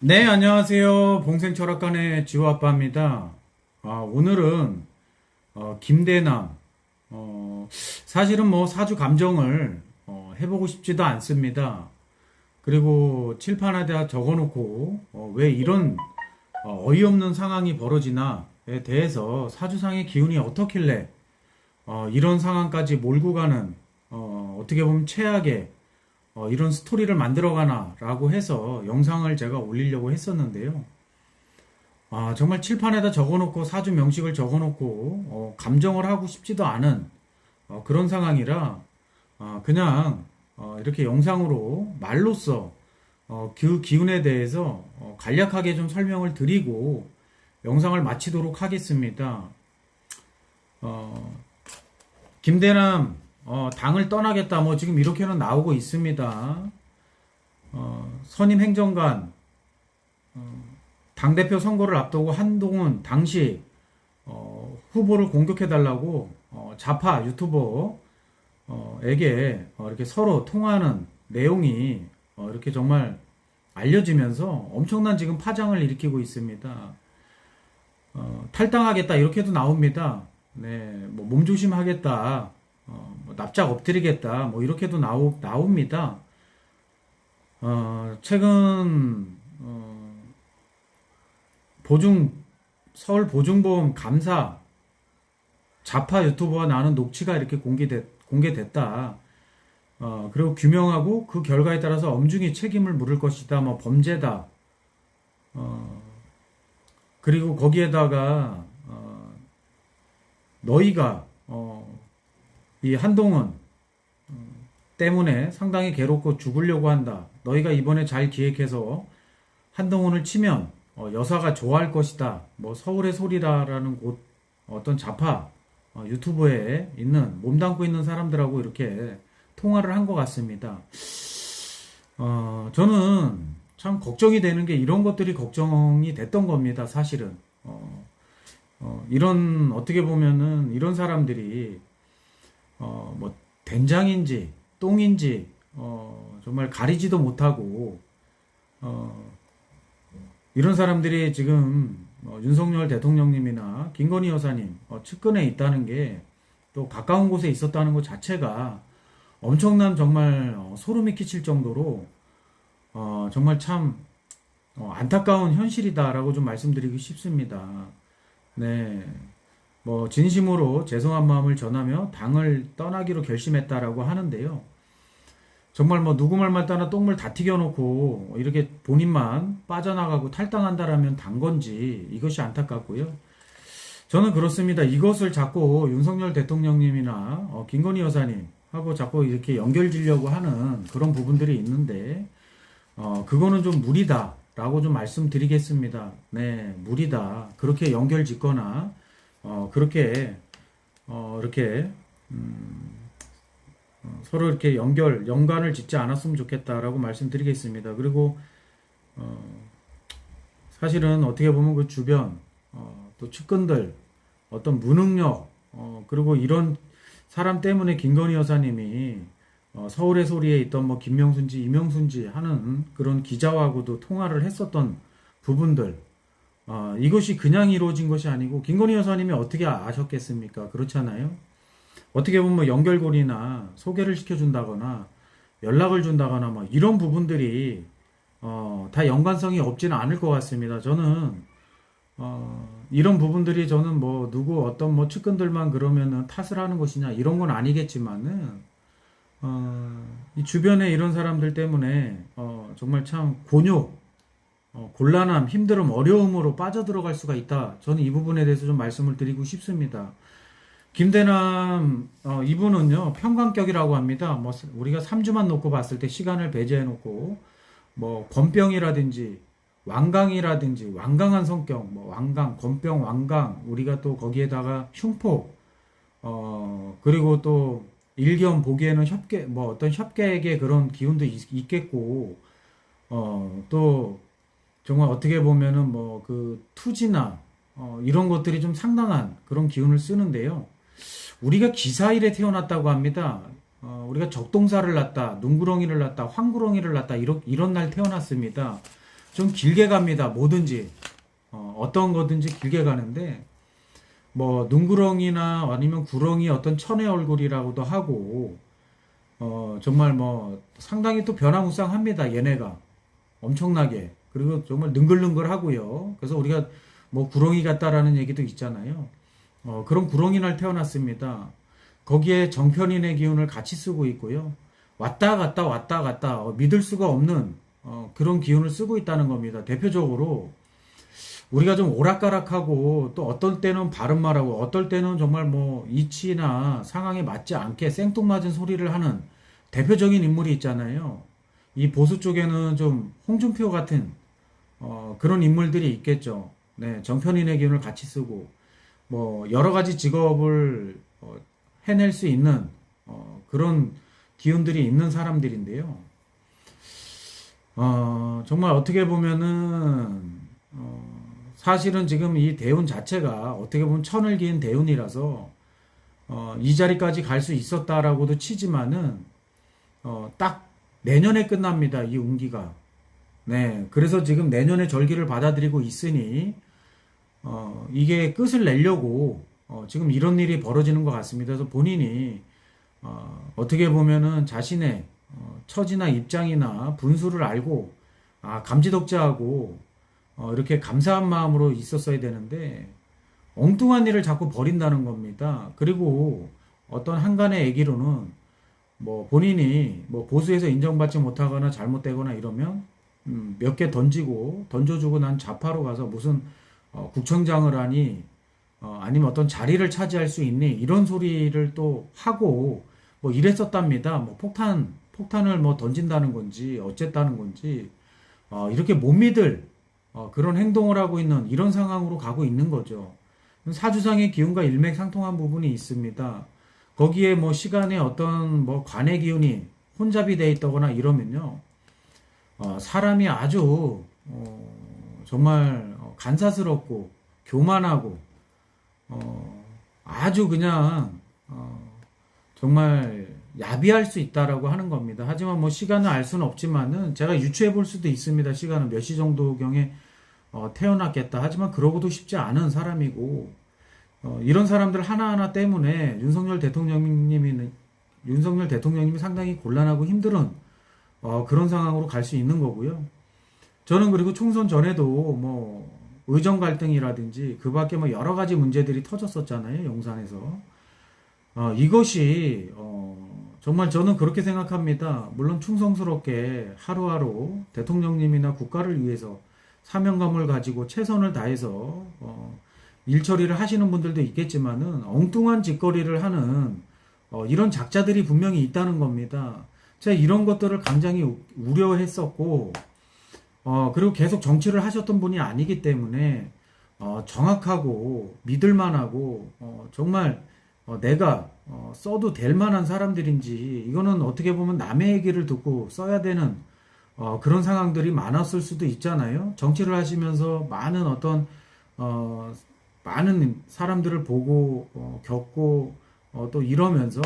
네, 안녕하세요. 봉생철학관의 지호아빠입니다. 아, 오늘은, 어, 김대남, 어, 사실은 뭐 사주 감정을, 어, 해보고 싶지도 않습니다. 그리고 칠판에다 적어놓고, 어, 왜 이런, 어, 어이없는 상황이 벌어지나에 대해서 사주상의 기운이 어떻길래, 어, 이런 상황까지 몰고 가는, 어, 어떻게 보면 최악의, 어, 이런 스토리를 만들어가나 라고 해서 영상을 제가 올리려고 했었는데요. 아, 정말 칠판에다 적어놓고 사주 명식을 적어놓고 어, 감정을 하고 싶지도 않은 어, 그런 상황이라 아, 그냥 어, 이렇게 영상으로 말로써 어, 그 기운에 대해서 어, 간략하게 좀 설명을 드리고 영상을 마치도록 하겠습니다. 어, 김대남 어, 당을 떠나겠다 뭐 지금 이렇게는 나오고 있습니다. 어, 선임 행정관 어, 당 대표 선거를 앞두고 한동훈 당시 어, 후보를 공격해 달라고 어, 좌파 유튜버에게 어, 이렇게 서로 통화하는 내용이 어, 이렇게 정말 알려지면서 엄청난 지금 파장을 일으키고 있습니다. 어, 탈당하겠다 이렇게도 나옵니다. 네, 뭐 몸조심하겠다. 어, 뭐 납작 엎드리겠다. 뭐 이렇게도 나오, 나옵니다. 어, 최근 어, 보증 서울 보증보험 감사 좌파 유튜버와 나눈 녹취가 이렇게 공개됐, 공개됐다. 어, 그리고 규명하고 그 결과에 따라서 엄중히 책임을 물을 것이다. 뭐 범죄다. 어, 그리고 거기에다가 어, 너희가 어, 이 한동훈 어, 때문에 상당히 괴롭고 죽으려고 한다. 너희가 이번에 잘 기획해서 한동훈을 치면 어, 여사가 좋아할 것이다. 뭐 서울의 소리다라는 곳 어떤 좌파 어, 유튜브에 있는 몸담고 있는 사람들하고 이렇게 통화를 한 것 같습니다. 어, 저는 참 걱정이 되는 게 이런 것들이 걱정이 됐던 겁니다. 사실은 어, 어, 이런 어떻게 보면은 이런 사람들이 어, 뭐 된장인지 똥인지 어, 정말 가리지도 못하고 어, 이런 사람들이 지금 어, 윤석열 대통령님이나 김건희 여사님 어, 측근에 있다는 게 또 가까운 곳에 있었다는 것 자체가 엄청난 정말 어, 소름이 끼칠 정도로 어, 정말 참 어, 안타까운 현실이다라고 좀 말씀드리고 싶습니다. 네. 뭐 진심으로 죄송한 마음을 전하며 당을 떠나기로 결심했다라고 하는데요. 정말 뭐 누구 말만 따나 똥물 다 튀겨놓고 이렇게 본인만 빠져나가고 탈당한다라면 단 건지 이것이 안타깝고요. 저는 그렇습니다. 이것을 자꾸 윤석열 대통령님이나 어, 김건희 여사님 하고 자꾸 이렇게 연결지려고 하는 그런 부분들이 있는데 어, 그거는 좀 무리다라고 좀 말씀드리겠습니다. 네, 무리다. 그렇게 연결 짓거나 어, 그렇게 어, 이렇게 음, 어, 서로 이렇게 연결, 연관을 짓지 않았으면 좋겠다라고 말씀드리겠습니다. 그리고 어, 사실은 어떻게 보면 그 주변 어, 또 측근들 어떤 무능력 어, 그리고 이런 사람 때문에 김건희 여사님이 어, 서울의 소리에 있던 뭐 김명순지 이명순지 하는 그런 기자하고도 통화를 했었던 부분들 어, 이것이 그냥 이루어진 것이 아니고 김건희 여사님이 어떻게 아셨겠습니까? 그렇잖아요. 어떻게 보면 뭐 연결고리나 소개를 시켜준다거나 연락을 준다거나 뭐 이런 부분들이 어, 다 연관성이 없지는 않을 것 같습니다. 저는 어, 이런 부분들이 저는 뭐 누구 어떤 뭐 측근들만 그러면은 탓을 하는 것이냐 이런 건 아니겠지만은 어, 이 주변에 이런 사람들 때문에 어, 정말 참 곤욕, 어, 곤란함, 힘듦, 어려움으로 빠져들어갈 수가 있다. 저는 이 부분에 대해서 좀 말씀을 드리고 싶습니다. 김대남 어, 이분은요 평강격이라고 합니다. 뭐 우리가 3주만 놓고 봤을 때 시간을 배제해 놓고 뭐 권병이라든지 완강이라든지 완강한 성격, 뭐 완강, 권병, 완강 우리가 또 거기에다가 흉포 어 그리고 또 일견 보기에는 협계 뭐 어떤 협계의 그런 기운도 있, 있겠고 어또 정말 어떻게 보면은 뭐 그 투지나 어 이런 것들이 좀 상당한 그런 기운을 쓰는데요. 우리가 기사일에 태어났다고 합니다. 어, 우리가 적동사를 낳다, 눈구렁이를 낳다, 황구렁이를 낳다, 이런, 이런 날 태어났습니다. 좀 길게 갑니다. 뭐든지 어, 어떤 거든지 길게 가는데 뭐 눈구렁이나 아니면 구렁이 어떤 천의 얼굴이라고도 하고 어 정말 뭐 상당히 또 변화무쌍합니다. 얘네가 엄청나게 그리고 정말 능글능글하고요. 그래서 우리가 뭐 구렁이 같다라는 얘기도 있잖아요. 어 그런 구렁이 날 태어났습니다. 거기에 정편인의 기운을 같이 쓰고 있고요. 왔다 갔다 왔다 갔다 어, 믿을 수가 없는 어, 그런 기운을 쓰고 있다는 겁니다. 대표적으로 우리가 좀 오락가락하고 또 어떨 때는 바른 말하고 어떨 때는 정말 뭐 이치나 상황에 맞지 않게 생뚱맞은 소리를 하는 대표적인 인물이 있잖아요. 이 보수 쪽에는 좀 홍준표 같은 어, 그런 인물들이 있겠죠. 네, 정편인의 기운을 같이 쓰고 뭐 여러 가지 직업을 어, 해낼 수 있는 어, 그런 기운들이 있는 사람들인데요. 어, 정말 어떻게 보면은 어, 사실은 지금 이 대운 자체가 어떻게 보면 천을 기인 대운이라서 어, 이 자리까지 갈 수 있었다라고도 치지만은 어, 딱 내년에 끝납니다. 이 운기가. 네, 그래서 지금 내년에 절기를 받아들이고 있으니 어, 이게 끝을 내려고 어, 지금 이런 일이 벌어지는 것 같습니다. 그래서 본인이 어, 어떻게 보면은 자신의 어, 처지나 입장이나 분수를 알고 아, 감지덕지하고 어, 이렇게 감사한 마음으로 있었어야 되는데 엉뚱한 일을 자꾸 벌인다는 겁니다. 그리고 어떤 한간의 얘기로는 뭐 본인이 뭐 보수에서 인정받지 못하거나 잘못되거나 이러면 음, 몇 개 던지고 던져주고 난 좌파로 가서 무슨 어, 구청장을 하니 어, 아니면 어떤 자리를 차지할 수 있니 이런 소리를 또 하고 뭐 이랬었답니다. 뭐 폭탄 폭탄을 뭐 던진다는 건지 어쨌다는 건지 어, 이렇게 못 믿을 어, 그런 행동을 하고 있는 이런 상황으로 가고 있는 거죠. 사주상의 기운과 일맥상통한 부분이 있습니다. 거기에 뭐 시간에 어떤 뭐 관의 기운이 혼잡이 돼 있다거나 이러면요. 어, 사람이 아주 어, 정말 어, 간사스럽고 교만하고 어, 아주 그냥 어, 정말 야비할 수 있다라고 하는 겁니다. 하지만 뭐 시간을 알 수는 없지만은 제가 유추해 볼 수도 있습니다. 시간은 몇 시 정도 경에 어, 태어났겠다. 하지만 그러고도 쉽지 않은 사람이고 어, 이런 사람들 하나하나 때문에 윤석열 대통령님이 윤석열 대통령님이 상당히 곤란하고 힘든 어, 그런 상황으로 갈 수 있는 거고요. 저는 그리고 총선 전에도 뭐 의정 갈등이라든지 그 밖에 뭐 여러 가지 문제들이 터졌었잖아요. 용산에서. 어, 이것이 어, 정말 저는 그렇게 생각합니다. 물론 충성스럽게 하루하루 대통령님이나 국가를 위해서 사명감을 가지고 최선을 다해서 어, 일 처리를 하시는 분들도 있겠지만은 엉뚱한 짓거리를 하는 어, 이런 작자들이 분명히 있다는 겁니다. 제가 이런 것들을 굉장히 우- 우려했었고 어, 그리고 계속 정치를 하셨던 분이 아니기 때문에 어, 정확하고 믿을만하고 어, 정말 어, 내가 어, 써도 될 만한 사람들인지 이거는 어떻게 보면 남의 얘기를 듣고 써야 되는 어, 그런 상황들이 많았을 수도 있잖아요. 정치를 하시면서 많은 어떤 어, 많은 사람들을 보고 어, 겪고 어, 또 이러면서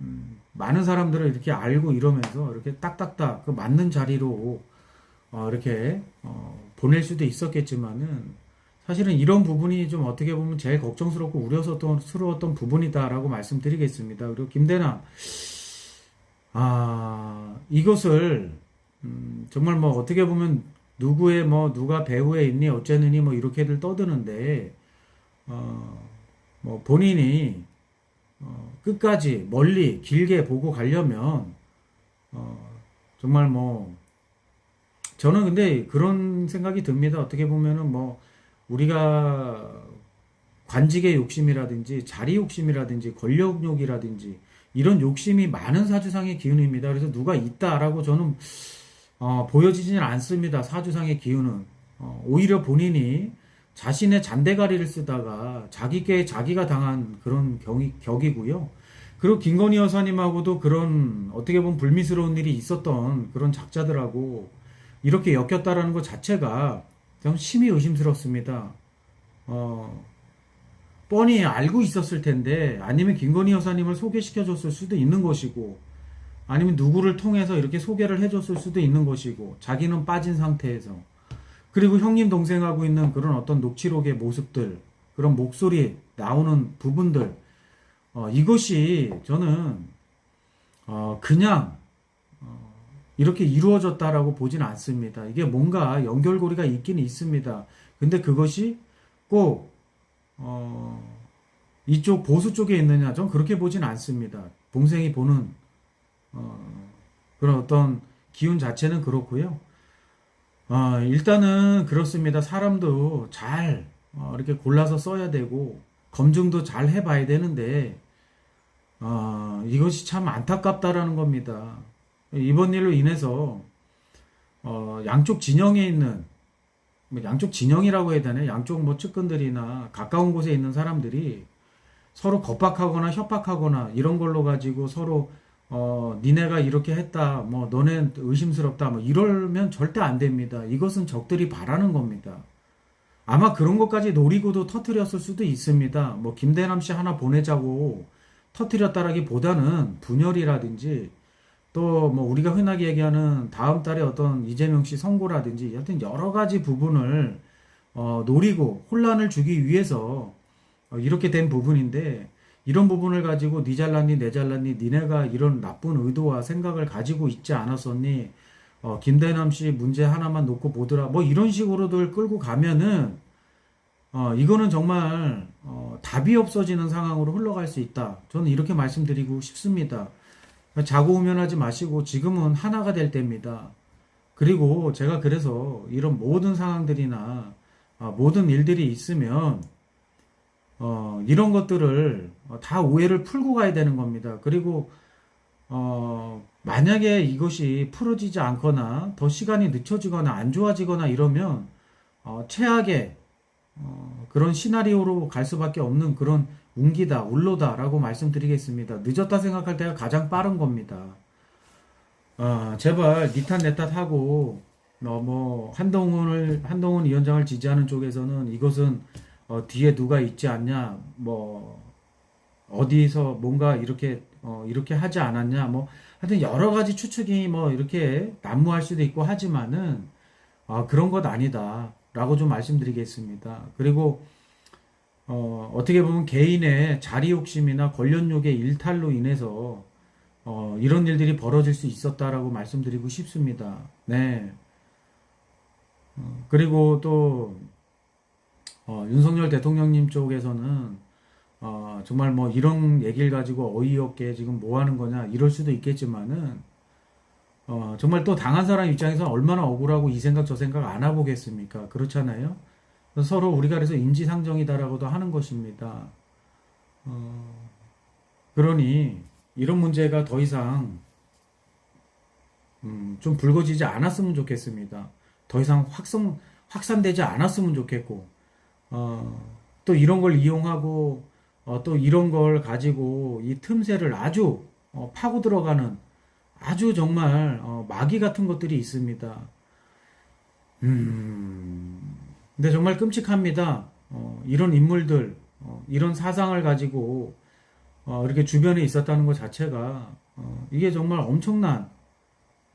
음, 많은 사람들을 이렇게 알고 이러면서 이렇게 딱딱딱 그 맞는 자리로 어, 이렇게 어, 보낼 수도 있었겠지만은 사실은 이런 부분이 좀 어떻게 보면 제일 걱정스럽고 우려스러웠던 부분이다라고 말씀드리겠습니다. 그리고 김대나 아 이것을 음, 정말 뭐 어떻게 보면 누구의 뭐 누가 배후에 있니 어쩌느니 뭐 이렇게들 떠드는데 어, 뭐 본인이 어, 끝까지 멀리 길게 보고 가려면 어, 정말 뭐 저는 근데 그런 생각이 듭니다. 어떻게 보면은 뭐 우리가 관직의 욕심이라든지 자리 욕심이라든지 권력욕이라든지 이런 욕심이 많은 사주상의 기운입니다. 그래서 누가 있다라고 저는 어, 보여지지는 않습니다. 사주상의 기운은 어, 오히려 본인이 자신의 잔대가리를 쓰다가 자기께 자기가 당한 그런 경이, 격이고요. 그리고 김건희 여사님하고도 그런 어떻게 보면 불미스러운 일이 있었던 그런 작자들하고 이렇게 엮였다라는 것 자체가 좀 심히 의심스럽습니다. 어, 뻔히 알고 있었을 텐데 아니면 김건희 여사님을 소개시켜 줬을 수도 있는 것이고 아니면 누구를 통해서 이렇게 소개를 해줬을 수도 있는 것이고 자기는 빠진 상태에서 그리고 형님 동생하고 있는 그런 어떤 녹취록의 모습들, 그런 목소리 나오는 부분들, 어, 이것이 저는 어, 그냥 어, 이렇게 이루어졌다라고 보진 않습니다. 이게 뭔가 연결고리가 있긴 있습니다. 근데 그것이 꼭 어, 이쪽 보수 쪽에 있느냐? 전 그렇게 보진 않습니다. 동생이 보는 어, 그런 어떤 기운 자체는 그렇고요. 어, 일단은 그렇습니다. 사람도 잘 어, 이렇게 골라서 써야 되고 검증도 잘 해봐야 되는데 어, 이것이 참 안타깝다라는 겁니다. 이번 일로 인해서 어, 양쪽 진영에 있는 뭐 양쪽 진영이라고 해야 되나 양쪽 뭐 측근들이나 가까운 곳에 있는 사람들이 서로 겁박하거나 협박하거나 이런 걸로 가지고 서로 어 니네가 이렇게 했다 뭐 너네 의심스럽다 뭐 이러면 절대 안 됩니다. 이것은 적들이 바라는 겁니다. 아마 그런 것까지 노리고도 터트렸을 수도 있습니다. 뭐 김대남 씨 하나 보내자고 터트렸다라기 보다는 분열이라든지 또 뭐 우리가 흔하게 얘기하는 다음 달에 어떤 이재명 씨 선고라든지 여튼 여러 가지 부분을 어, 노리고 혼란을 주기 위해서 어, 이렇게 된 부분인데 이런 부분을 가지고 니 잘났니 내 잘났니 니네가 이런 나쁜 의도와 생각을 가지고 있지 않았었니? 어, 김대남 씨 문제 하나만 놓고 보더라. 뭐 이런 식으로들 끌고 가면은 어, 이거는 정말 어, 답이 없어지는 상황으로 흘러갈 수 있다. 저는 이렇게 말씀드리고 싶습니다. 자고 우면하지 마시고 지금은 하나가 될 때입니다. 그리고 제가 그래서 이런 모든 상황들이나 아, 모든 일들이 있으면 어, 이런 것들을 어, 다 오해를 풀고 가야 되는 겁니다. 그리고 어, 만약에 이것이 풀어지지 않거나 더 시간이 늦춰지거나 안 좋아지거나 이러면 어, 최악의 어, 그런 시나리오로 갈 수밖에 없는 그런 운기다, 울로다라고 말씀드리겠습니다. 늦었다 생각할 때가 가장 빠른 겁니다. 아, 제발 니탓 내탓 하고 어, 뭐 한동훈을 한동훈 위원장을 지지하는 쪽에서는 이것은 어, 뒤에 누가 있지 않냐, 뭐 어디서 뭔가 이렇게 어, 이렇게 하지 않았냐, 뭐 하여튼 여러 가지 추측이 뭐 이렇게 난무할 수도 있고 하지만은 아, 그런 것 아니다 라고 좀 말씀드리겠습니다. 그리고 어, 어떻게 보면 개인의 자리 욕심이나 권력욕의 일탈로 인해서 어, 이런 일들이 벌어질 수 있었다라고 말씀드리고 싶습니다. 네. 어, 그리고 또 어, 윤석열 대통령님 쪽에서는 어, 정말 뭐 이런 얘기를 가지고 어이없게 지금 뭐 하는 거냐 이럴 수도 있겠지만은 어, 정말 또 당한 사람 입장에서 얼마나 억울하고 이 생각 저 생각 안 해보겠습니까? 그렇잖아요. 서로 우리가 그래서 인지상정이다라고도 하는 것입니다. 어, 그러니 이런 문제가 더 이상 음, 좀 불거지지 않았으면 좋겠습니다. 더 이상 확산 확산되지 않았으면 좋겠고 어, 또 이런 걸 이용하고 어, 또 이런 걸 가지고 이 틈새를 아주 어, 파고 들어가는 아주 정말 어, 마귀 같은 것들이 있습니다. 음, 근데 정말 끔찍합니다. 어, 이런 인물들, 어, 이런 사상을 가지고 어, 이렇게 주변에 있었다는 것 자체가 어, 이게 정말 엄청난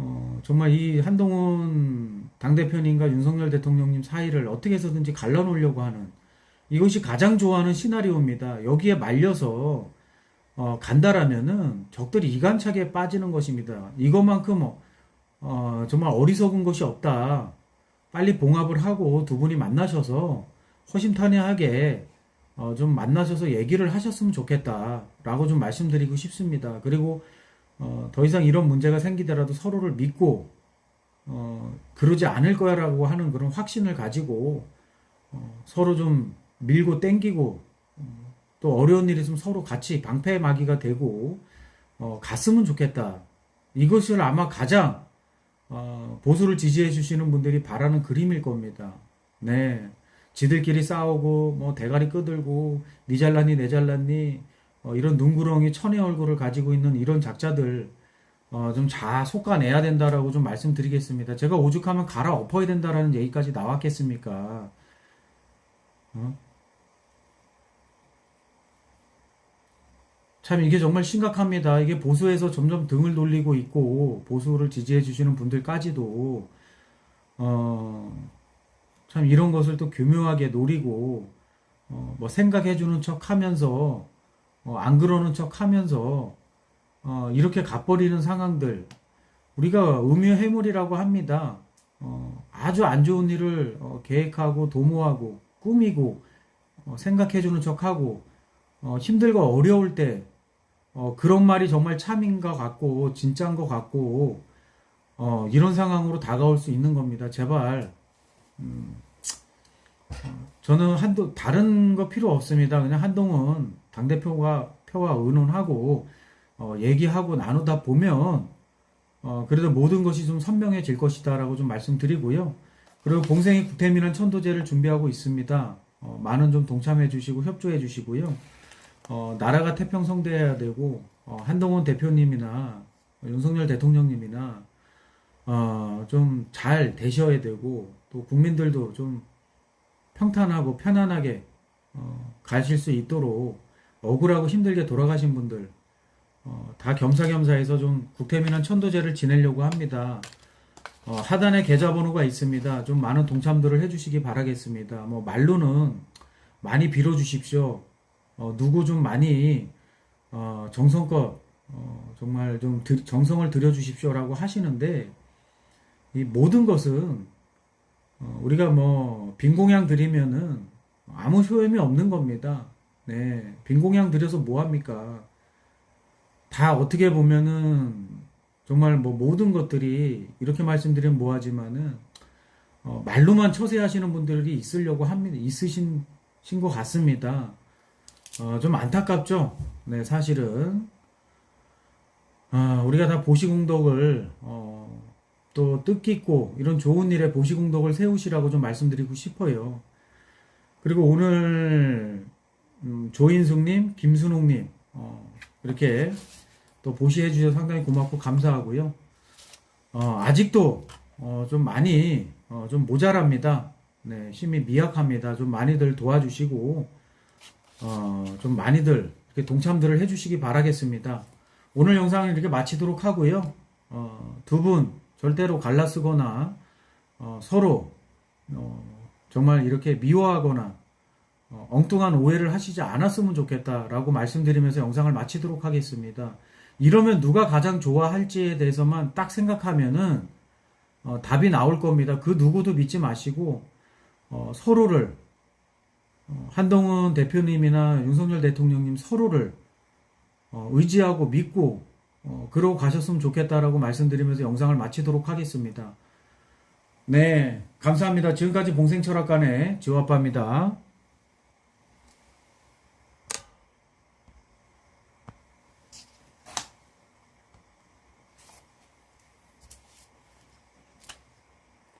어, 정말 이 한동훈 당대표님과 윤석열 대통령님 사이를 어떻게 해서든지 갈라놓으려고 하는 이것이 가장 좋아하는 시나리오입니다. 여기에 말려서 어, 간다라면은 적들이 이간차게 빠지는 것입니다. 이것만큼 어, 어, 정말 어리석은 것이 없다. 빨리 봉합을 하고 두 분이 만나셔서 허심탄회하게 어, 좀 만나셔서 얘기를 하셨으면 좋겠다라고 좀 말씀드리고 싶습니다. 그리고 어, 더 이상 이런 문제가 생기더라도 서로를 믿고 어, 그러지 않을 거야라고 하는 그런 확신을 가지고 어, 서로 좀 밀고 땡기고 어, 또 어려운 일이 있으면 서로 같이 방패막이가 되고 어, 갔으면 좋겠다. 이것을 아마 가장 어, 보수를 지지해 주시는 분들이 바라는 그림일 겁니다. 네. 지들끼리 싸우고 뭐 대가리 끄들고 니 잘났니 내 잘났니 어, 이런 눈구렁이 천의 얼굴을 가지고 있는 이런 작자들 어, 좀자 속아내야 된다라고 좀 말씀드리겠습니다. 제가 오죽하면 갈아 엎어야 된다라는 얘기까지 나왔겠습니까? 어? 참 이게 정말 심각합니다. 이게 보수에서 점점 등을 돌리고 있고 보수를 지지해 주시는 분들까지도 어, 참 이런 것을 또 교묘하게 노리고 어, 뭐 생각해 주는 척하면서 어, 안 그러는 척 하면서 어, 이렇게 갚버리는 상황들 우리가 음유 해물이라고 합니다. 어, 아주 안 좋은 일을 어, 계획하고 도모하고 꾸미고 어, 생각해주는 척하고 어, 힘들고 어려울 때 어, 그런 말이 정말 참인 것 같고 진짜인 것 같고 어, 이런 상황으로 다가올 수 있는 겁니다. 제발 음, 어, 저는 한도 다른 거 필요 없습니다. 그냥 한동훈 당 대표가 표와 의논하고 어, 얘기하고 나누다 보면 어, 그래도 모든 것이 좀 선명해질 것이다라고 좀 말씀드리고요. 그리고 봉생이 국태민원 천도제를 준비하고 있습니다. 어, 많은 좀 동참해 주시고 협조해 주시고요. 어, 나라가 태평성대해야 되고 어, 한동훈 대표님이나 윤석열 대통령님이나 어, 좀 잘 되셔야 되고 또 국민들도 좀 평탄하고 편안하게 어, 가실 수 있도록 억울하고 힘들게 돌아가신 분들 어, 다 겸사겸사해서 좀 국태민원 천도제를 지내려고 합니다. 어, 하단에 계좌번호가 있습니다. 좀 많은 동참들을 해주시기 바라겠습니다. 뭐 말로는 많이 빌어주십시오. 어, 누구 좀 많이 어, 정성껏 어, 정말 좀 들- 정성을 들여주십시오라고 하시는데 이 모든 것은 어, 우리가 뭐 빈공양 드리면은 아무 소용이 없는 겁니다. 네, 빈공양 드려서 뭐 합니까? 다 어떻게 보면은 정말 뭐 모든 것들이 이렇게 말씀드리면 뭐하지만은 어, 말로만 처세하시는 분들이 있으려고 합니다. 있으신 신것 같습니다. 어, 좀 안타깝죠. 네, 사실은 아, 우리가 다 보시공덕을 어, 또 뜻깊고 이런 좋은 일에 보시공덕을 세우시라고 좀 말씀드리고 싶어요. 그리고 오늘 음, 조인숙님, 김순옥님 어, 이렇게 또 보시해 주셔서 상당히 고맙고 감사하고요. 어, 아직도 어, 좀 많이 어, 좀 모자랍니다. 네, 힘이 미약합니다. 좀 많이들 도와주시고 어, 좀 많이들 이렇게 동참들을 해주시기 바라겠습니다. 오늘 영상을 이렇게 마치도록 하고요. 어, 두 분 절대로 갈라쓰거나 어, 서로 어, 정말 이렇게 미워하거나 어, 엉뚱한 오해를 하시지 않았으면 좋겠다라고 말씀드리면서 영상을 마치도록 하겠습니다. 이러면 누가 가장 좋아할지에 대해서만 딱 생각하면은 어, 답이 나올 겁니다. 그 누구도 믿지 마시고 어, 서로를 어, 한동훈 대표님이나 윤석열 대통령님 서로를 어, 의지하고 믿고 어, 그러고 가셨으면 좋겠다라고 말씀드리면서 영상을 마치도록 하겠습니다. 네, 감사합니다. 지금까지 봉생철학관의 지화빠입니다.